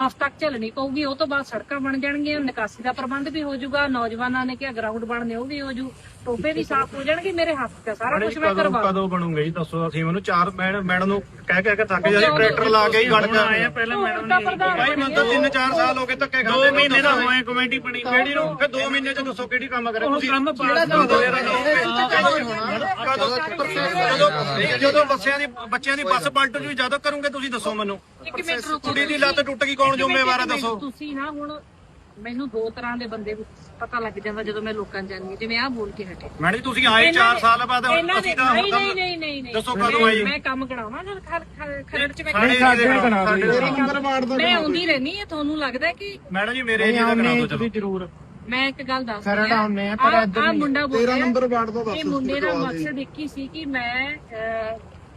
ਹਫ਼ਤਾ ਝੱਲਣੀ ਪਊਗੀ ਉਹ ਤੋਂ ਬਾਅਦ ਸੜਕਾਂ ਬਣ ਜਾਣਗੀਆਂ ਨਿਕਾਸੀ ਦਾ ਪ੍ਰਬੰਧ ਵੀ ਹੋ ਜਾਊਗਾ ਨੌਜਵਾਨਾਂ ਨੇ ਕਿਹਾ ਗਰਾਊਂਡ ਬਣਨੇ ਉਹ ਵੀ ਹੋ ਜੂ ਟੋਪੇ ਵੀ ਸਾਫ਼ ਹੋ ਜਾਣਗੇ ਮੇਰੇ ਹੱਥ ਤੇ ਸਾਰਾ ਕੁਝ ਮੈਂ ਕਦੋਂ ਕਰਵਾ ਕਦੋਂ ਬਣੂਗੇ ਜੀ ਦੱਸੋ ਅਸੀਂ ਮੈਨੂੰ ਚਾਰ ਮੈਡਮ ਮੈਡਮ ਨੂੰ ਕਹਿ ਕਹਿ ਕੇ ਥੱਕ ਜਾ ਟਰੈਕਟਰ ਲਾ ਕੇ ਹੀ ਗੜਕ ਆਏ ਆ ਪਹਿਲਾਂ ਮੈਡਮ ਭਾਈ ਮੈਨੂੰ ਤਾਂ 3-4 ਸਾਲ ਹੋ ਗਏ ਧੱਕੇ ਖਾਂਦੇ 2 ਮਹੀਨੇ ਦਾ ਹੋਏ ਕਮੇਟੀ ਬਣੀ। ਕਿਹੜੀ ਨੂੰ? ਫਿਰ 2 ਮਹੀਨੇ ਚ ਦੱਸੋ ਕਿਹੜੀ ਕੰਮ ਕਰੇ। ਤੁਸੀਂ ਕੰਮ ਜਦੋਂ ਜਦੋਂ ਬੱਸਿਆਂ ਦੀ ਬੱਚਿਆਂ ਦੀ ਬੱਸ ਪਲਟ ਜੂ ਜਦੋਂ ਕਰੋਗੇ ਤੁਸੀਂ ਦੱਸੋ ਮੈਨੂੰ। ਮਿੰਟ ਰੁਕੋ ਕੁੜੀ ਦੀ ਲੱਤ ਟੁੱਟ ਗਈ ਕੌਣ ਜ਼ਿੰਮੇਵਾਰ ਹੈ ਦੱਸੋ। ਤੁਸੀਂ ਨਾ ਹੁਣ ਮੈਨੂੰ ਦੋ ਤਰ੍ਹਾਂ ਦੇ ਬੰਦੇ ਪਤਾ ਲੱਗ ਜਾਂਦਾ ਜਦੋਂ ਮੈਂ ਲੋਕਾਂ ਜਾਂਦੀ ਜਿਵੇਂ ਆਹ ਬੋਲ ਕੇ ਹਟੇ। ਮੈਡਮ ਜੀ ਤੁਸੀਂ ਆਏ 4 ਸਾਲ ਬਾਅਦ ਹੁਣ ਦੇ ਅਸੀਂ ਤਾਂ ਨਹੀਂ ਹੁਣ ਨਹੀਂ ਨਹੀਂ ਨਹੀਂ ਨਹੀਂ। ਦੱਸੋ ਕਦੋਂ ਆਈ? ਮੈਂ ਕੰਮ ਕਰਾਵਾਂ ਜਦ ਖਰੜ ਚ ਮੈਂ ਦਾ ਮੈਂ ਆਉਂਦੀ ਰਹਿਣੀ ਹੈ ਤੁਹਾਨੂੰ ਲੱਗਦਾ ਕਿ ਮੈਡਮ ਜੀ ਮੇਰੇ ਏਰੀਆ ਦਾ ਕਰਾ ਚਲੋ। ਜ਼ਰੂਰ। ਮੈਂ ਇੱਕ ਗੱਲ ਦੱਸ ਰਹੀ ਹਾਂ। ਆ ਮੁੰਡਾ ਬੋਲ ਤੇਰਾ ਰਿਹਾ ਨੰਬਰ ਵਾਰਡ ਦਾ ਦੱਸ ਇਹ ਮੁੰਡੇ ਦਾ ਮਕਸਦ ਇੱਕ ਹੀ ਸੀ ਕਿ ਮੈਂ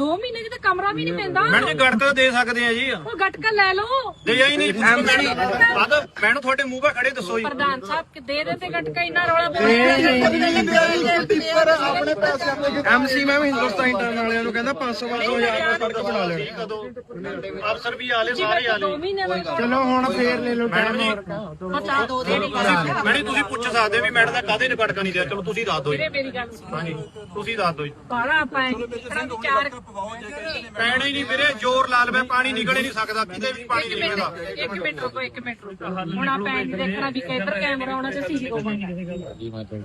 2 ਮਹੀਨੇ ਚ ਤਾਂ ਕਮਰਾ ਵੀ ਨਹੀਂ ਪੈਂਦਾ। ਮੈਡਮ ਜੀ ਗੜਕਾ ਦੇ ਸਕਦੇ ਆ ਜੀ। ਉਹ ਗਟਕਾ ਲੈ ਲਓ। ਦੇ ਜਾਈ ਨਹੀਂ। ਬਾਦ ਮੈਨੂੰ ਤੁਹਾਡੇ ਮੂੰਹ 'ਤੇ ਖੜੇ ਦੱਸੋ ਜੀ। ਪ੍ਰਧਾਨ ਸਾਹਿਬ ਕਿ ਦੇ ਦੇ ਤੇ ਗਟਕਾ ਇੰਨਾ ਰੌਲਾ ਆਪਣੇ ਪੈਸਿਆਂ ਦੇ ਐਮਸੀ ਮੈਂ ਹਿੰਦੁਸਤਾਨ ਇੰਟਰਨ ਵਾਲਿਆਂ ਨੂੰ ਕਹਿੰਦਾ 500 500 ਹਜ਼ਾਰ ਦਾ ਸੜਕ ਬਣਾ ਲੈਣੀ ਕਦੋਂ ਅਫਸਰ ਵੀ ਆਲੇ ਸਾਰੇ ਆਲੇ। 2 ਮਹੀਨੇ ਦਾ ਚਲੋ ਹੁਣ ਫੇਰ ਲੈ ਲਓ ਮੈਡਮ ਜੀ ਪਤਾ ਦੋ ਦੇ ਮੈਡਮ ਤੁਸੀਂ ਪੁੱਛ ਸਕਦੇ ਵੀ ਮੈਡਮ ਦਾ ਕਾਹਦੇ ਨੇ ਗੜਕਾ ਨਹੀਂ ਦਿਆ ਚਲੋ ਤੁਸੀਂ ਦੱਸ ਦਿਓ ਜੀ। ਮੇਰੀ ਗੱਲ ਸੁਣ। ਹਾਂਜੀ ਤੁਸੀਂ ਦੱਸ ਦਿਓ ਜੀ। ਬਾਲਾ ਆਪਾਂ ਵਿਚਾਰ ਪੈਣਾ ਹੀ ਨਹੀਂ ਵੀਰੇ ਜ਼ੋਰ ਲਾ ਲਵੇ ਪਾਣੀ ਨਿਕਲ ਹੀ ਨਹੀਂ ਸਕਦਾ ਕਿਤੇ ਵੀ ਪਾਣੀ ਨਹੀਂ ਨਿਕਲਦਾ। ਇੱਕ ਮਿੰਟ ਰੁਕੋ ਇੱਕ ਮਿੰਟ ਰੁਕੋ। ਹੁਣ ਆਪਾਂ ਨੀ ਦੇਖਣਾ ਵੀ ਕਿੱਧਰ ਕੈਮਰਾ ਆਉਣਾ ਤੇ ਸੀਸੀ ਹੋਵਾਂਗਾ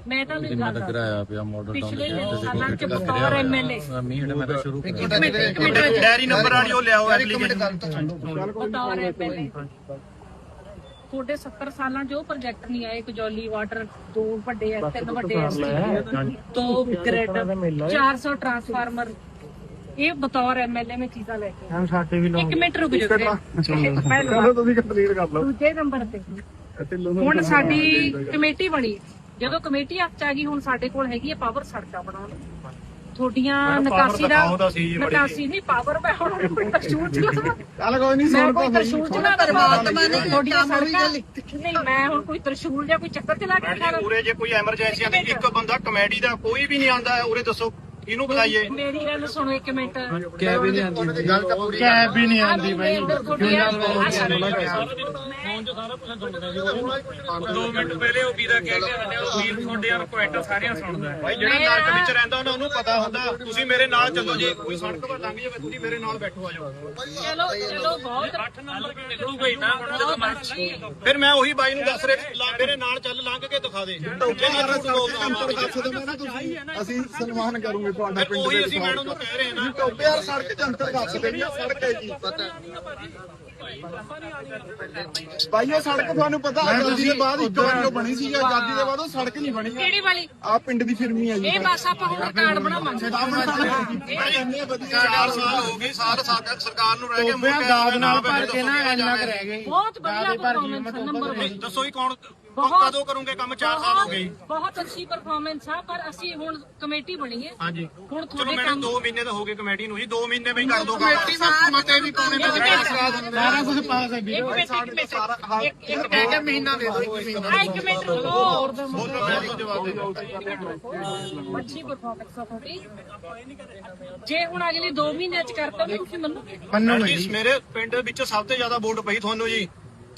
ਮੈਂ ਤਾਂ ਨਹੀਂ ਗੱਲ ਕਰਾਇਆ ਪਿਆ ਮਾਡਲ ਟਾਊਨ ਪਿਛਲੇ ਸਾਲਾਂ ਚ ਬਤੌਰ ਐਮਐਲਏ ਮੀਂਹ ਮੈਂ ਤਾਂ ਸ਼ੁਰੂ ਇੱਕ ਮਿੰਟ ਇੱਕ ਮਿੰਟ ਡੈਰੀ ਨੰਬਰ ਵਾਲੀ ਉਹ ਲਿਆਓ ਐਪਲੀਕੇਸ਼ਨ ਬਤੌਰ ਐਮਐਲਏ ਤੁਹਾਡੇ 70 ਸਾਲਾਂ ਉਹ ਪ੍ਰੋਜੈਕਟ ਨਹੀਂ ਆਏ ਕਜੌਲੀ ਵਾਟਰ ਦੋ ਵੱਡੇ ਐ ਤਿੰਨ ਵੱਡੇ ਐ ਦੋ ਗ੍ਰਿਡ 400 ਟਰਾਂਸਫਾਰਮਰ ਇਹ ਬਤੌਰ ਐਮਐਲਏ ਮੈਂ ਚੀਜ਼ਾਂ ਲੈ ਕੇ ਆਈ। ਸਾਡੇ ਵੀ ਇੱਕ ਮਿੰਟ ਰੁਕ ਜਾਓ ਪਹਿਲਾਂ ਚਲੋ ਤੁਸੀਂ ਕੰਪਲੀਟ ਕਰ ਲਓ। ਦੂਜੇ ਨੰਬਰ ਤੇ। ਹੁਣ ਸਾਡੀ ਕਮੇਟੀ ਬਣੀ। ਜਦੋਂ ਕਮੇਟੀ ਹੱਥ 'ਚ ਆ ਗਈ ਹੁਣ ਸਾਡੇ ਕੋਲ ਹੈਗੀ ਹੈ ਪਾਵਰ ਸੜਕਾਂ ਬਣਾਉਣ। ਨੂੰ। ਤੁਹਾਡੀਆਂ ਮੈਡਮ, power ਨਿਕਾਸੀ ਦਾ ਦਿਖਾਓ ਤਾਂ ਸਹੀ ਜੀ ਬੜੀ। ਨਿਕਾਸੀ ਨਹੀਂ ਪਾਵਰ ਮੈਂ ਹੁਣ ਤਰਸ਼ੂਲ ਚਲਾਵਾਂ ਚੱਲ ਕੋਈ ਨਹੀਂ ਮੈਂ ਸੁਣ ਕੋਈ ਤਰਸ਼ੂਲ ਚਲਾ ਪਰਮਾਤਮਾ ਨੇ ਤੁਹਾਡੀਆਂ ਸੜਕਾਂ ਨਹੀਂ ਮੈਂ ਹੁਣ ਕੋਈ ਤਰਸ਼ੂਲ ਜਾਂ ਕੋਈ ਚੱਕਰ ਚਲਾ ਕੇ ਮੈਡਮ ਜੀ ਉਰੇ ਜੇ ਕੋਈ ਐਮਰਜੈਂਸੀ ਆਂਦੀ ਇੱਕ ਬੰਦਾ ਕਮੇਡੀ ਦਾ ਕੋਈ ਵੀ ਨਹੀਂ ਆਂਦਾ ਉਰੇ ਦੱਸੋ। ਇਹਨੂੰ ਬੁਲਾਈਏ? ਮੇਰੀ ਗੱਲ ਸੁਣੋ ਇੱਕ ਮਿੰਟ। ਕੈਬ ਹੀ ਨਹੀਂ ਆਉਂਦੀ ਗੱਲ ਤਾਂ ਪੂਰੀ ਕੈਬ ਵੀ ਨਹੀਂ ਆਂਦੀ ਬਾਈ ਦੋ ਮਿੰਟ ਪਹਿਲੇ ਉਹ ਵੀਰਾ ਕਹਿ ਕੇ ਹਟਿਆ ਉਹ ਵੀਰ ਤੁਹਾਡੇ ਰਿਕੁਐਸਟ ਸਾਰੀਆਂ ਸੁਣਦਾ ਭਾਈ ਜਿਹੜਾ ਨਰਕ ਵਿੱਚ ਰਹਿੰਦਾ ਉਹਨਾਂ ਨੂੰ ਪਤਾ ਹੁੰਦਾ। ਤੁਸੀਂ ਮੇਰੇ ਨਾਲ ਚੱਲੋ ਜੇ। ਕੋਈ ਸੜਕ 'ਤੇ ਲੰਘ ਜਾਵੇ ਤੁਸੀਂ ਮੇਰੇ ਨਾਲ ਬੈਠੋ ਆ ਜਾਓ। ਚਲੋ ਚਲੋ ਬਹੁਤ 8 ਨੰਬਰ ਨਿਕਲੂਗਾ ਹੀ ਨਾ ਹੁਣ ਫਿਰ ਮੈਂ ਉਹੀ ਬਾਈ ਨੂੰ ਦੱਸ ਰਿਹਾ ਮੇਰੇ ਨਾਲ ਚੱਲ ਲੰਘ ਕੇ ਦਿਖਾ ਦੇ। ਜੇ ਮੈਂ ਝੂਠ ਬੋਲਦਾ ਅੰਤਰ ਦੱਸ ਦੋ ਨਾ ਤੁਸੀਂ ਅਸੀਂ ਸਨਮਾਨ ਕਰੂਗੇ ਤੁਹਾਡਾ ਪਿੰਡ ਉਹੀ ਦੇ ਅਸੀਂ ਮੈਡਮ ਨੂੰ ਕਹਿ ਰਹੇ ਹਾਂ ਨਾ। ਟੋਬੇ ਯਾਰ ਸੜਕ ਜੰਤਰ ਦੱਸ ਦੇਣੀ ਆ ਸੜਕ ਹੈ ਜੀ। ਬਾਈ ਉਹ ਸੜਕ ਤੁਹਾਨੂੰ ਪਤਾ ਆਜ਼ਾਦੀ ਦੇ ਬਾਅਦ ਇੱਕ ਵਾਰ ਜੋ ਬਣੀ ਸੀ ਆਜ਼ਾਦੀ ਦੇ ਬਾਅਦ ਉਹ ਸੜਕ ਨਹੀਂ ਬਣੀ ਕਿਹੜੀ ਵਾਲੀ? ਆ ਪਿੰਡ ਦੀ ਫਿਰਮੀ ਆ ਜੀ। ਇਹ ਬਸ ਆਪਾਂ ਹੁਣ ਕਾਰਡ ਬਣਾਵਾਂਗੇ। ਚਾਰ ਸਾਲ ਹੋ ਗਏ ਸਾਲ ਸਾਡਾ ਸਰਕਾਰ ਨੂੰ ਰਹਿ ਗਏ ਦਾਦ ਨਾਲ ਭਰ ਕੇ ਨਾ ਇੰਨਾ ਕਰ ਰਹਿ ਗਏ। ਬਹੁਤ ਵਧੀਆ ਪਰਫਾਰਮੈਂਸ ਨੰਬਰ 1 ਦੱਸੋ ਹੀ ਕੌਣ ਬਹੁਤ- ਕਦੋਂ ਕਰੋਗੇ ਕੰਮ? 4 ਸਾਲ ਹੋ ਗਏ। ਜੀ। ਬਹੁਤ ਅੱਛੀ ਪਰਫਾਰਮੈਂਸ ਆ ਪਰ ਅਸੀਂ ਹੁਣ ਕਮੇਟੀ ਬਣੀ ਹੈ। ਹਾਂਜੀ। ਹੁਣ ਚਲੋ ਤੁਹਾਡੇ ਮੈਡਮ ਕੰਮ 2 ਮਹੀਨੇ ਤਾਂ ਹੋ ਗਏ ਕਮੇਟੀ ਨੂੰ ਜੀ। 2 ਮਹੀਨੇ ਵਿੱਚ ਕਰ ਦੋ ਕਮੇਟੀ ਵਿੱਚ ਮਤੇ ਵੀ ਪਾਉਣੇ ਪੈਂਦੇ ਸਾਰਾ ਕੁਝ ਪਾਸ ਹੈ। ਮਿੰਟ ਇੱਕ ਮਿੰਟ। ਇੱਕ ਇੱਕ ਕਹਿ ਕੇ ਮਹੀਨਾ ਦੇ ਦੋ ਇੱਕ ਮਹੀਨਾ ਇੱਕ ਮਿੰਟ ਰੁਕੋ। ਬੋਲੋ ਮੈਂ ਤੁਹਾਨੂੰ ਜਵਾਬ ਦੇ ਦਿਓ ਅੱਛੀ ਪਰਫਾਰਮੈਂਸ ਆ ਤੁਹਾਡੀ। ਜੇ ਹੁਣ ਅਗਲੇ 2 ਮਹੀਨਿਆਂ ਚ ਕਰਤਾ ਤਾਂ ਤੁਸੀਂ ਮੰਨੋਗੇ? ਜੀ। ਮੇਰੇ ਪਿੰਡ ਵਿੱਚ ਸਭ ਤੋਂ ਜ਼ਿਆਦਾ ਵੋਟ ਪਈ ਤੁਹਾਨੂੰ ਜੀ।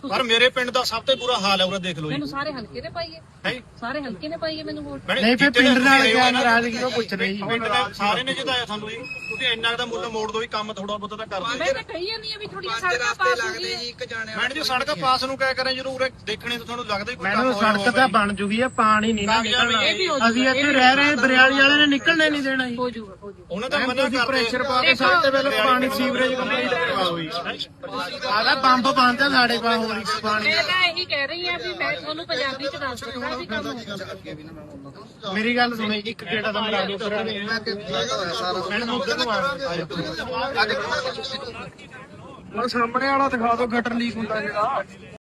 ਪਰ ਮੇਰੇ ਪਿੰਡ ਦਾ ਸਭ ਤੋਂ ਬੁਰਾ ਹਾਲ ਹੈ ਉਰੇ ਦੇਖ ਲਓ ਜੀ। ਮੈਨੂੰ ਸਾਰੇ ਹਲਕੇ ਨੇ ਪਾਈਏ। ਹੈ ਸਾਰੇ ਹਲਕੇ ਨੇ ਪਾਈਏ ਮੈਨੂੰ ਵੋਟ? ਨਹੀਂ ਫਿਰ ਪਿੰਡ ਨਾਲ ਕਿਆ ਨਾਰਾਜ਼ਗੀ ਉਹ ਪੁੱਛ ਰਹੀ ਪਿੰਡ ਦੇ ਸਾਰੇ ਨੇ ਜਿਤਾਇਆ ਤੁਹਾਨੂੰ ਜੀ। ਤੁਸੀਂ ਇੰਨਾ ਦਾ ਮੁੱਲ ਮੋੜ ਦੋ ਵੀ ਕੰਮ ਥੋੜਾ ਬਹੁਤਾ ਤਾਂ ਕਰ ਦਿਓ ਮੈਂ ਤਾਂ ਕਹੀ ਜਾਂਦੀ ਆ ਵੀ ਥੋੜੀਆਂ ਸੜਕਾਂ ਪਾਸ ਹੋ ਗਈਆਂ ਮੈਡਮ ਜੀ ਸੜਕ ਪਾਸ ਨੂੰ ਕਹਿ ਕਰੇ ਜਦੋਂ ਉਰੇ ਦੇਖਣੇ ਤਾਂ ਤੁਹਾਨੂੰ ਲੱਗਦਾ ਹੀ ਕੋਈ ਕੰਮ ਮੈਨੂੰ ਹੋਇਆ ਸੜਕ ਤਾਂ ਜੀ। ਬਣ ਜੂਗੀ ਆ ਪਾਣੀ ਨਹੀਂ ਨਾ ਨਿਕਲਣਾ ਇਹ ਵੀ ਹੋ ਜੂਗਾ, ਅਸੀਂ ਇਹ ਇੱਥੇ ਰਹਿ ਰਹੇ ਬਰਿਆਲੀ ਵਾਲੇ ਨੇ ਨਿਕਲਣੇ ਨਹੀਂ ਦੇਣਾ ਜੀ ਹੋ ਜਾਊਗਾ ਹੋ ਜਾਊਗਾ ਉਹਨਾਂ ਦਾ ਮਨਾ ਕਰਦੇ ਪ੍ਰੈਸ਼ਰ ਪਾ ਕੇ ਸੜਕ ਤੇ ਪਹਿਲਾਂ ਪਾਣੀ ਸੀਵਰੇਜ ਕੰਪਲੀਟ ਕਰਵਾਓ ਜੀ ਆਦਾ ਬੰਬ ਬੰਦ ਸਾਡੇ ਪਾ ਹੋਰ ਇੱਕ ਪਾਣੀ ਮੈਂ ਤਾਂ ਇਹੀ ਕਹਿ ਰਹੀ ਆ ਵੀ ਮੈਂ ਤੁਹਾਨੂੰ ਪੰਜਾਬੀ ਚ ਦੱਸ ਦਿੱਤਾ ਵੀ ਕੰਮ ਹੋਊਗਾ ਮੇਰੀ ਗੱਲ ਸੁਣੋ ਇੱਕ ਗੇੜਾ ਤਾਂ ਮਰਾ ਦਿਓ ਫਿਰ ਮੈਡਮ ਉਧਰ ਨੂੰ ਸਾਹਮਣੇ ਵਾਲਾ ਦਿਖਾ ਦਿਓ ਗਟਰ ਲੀਕ ਹੁੰਦਾ ਜਿਹੜਾ।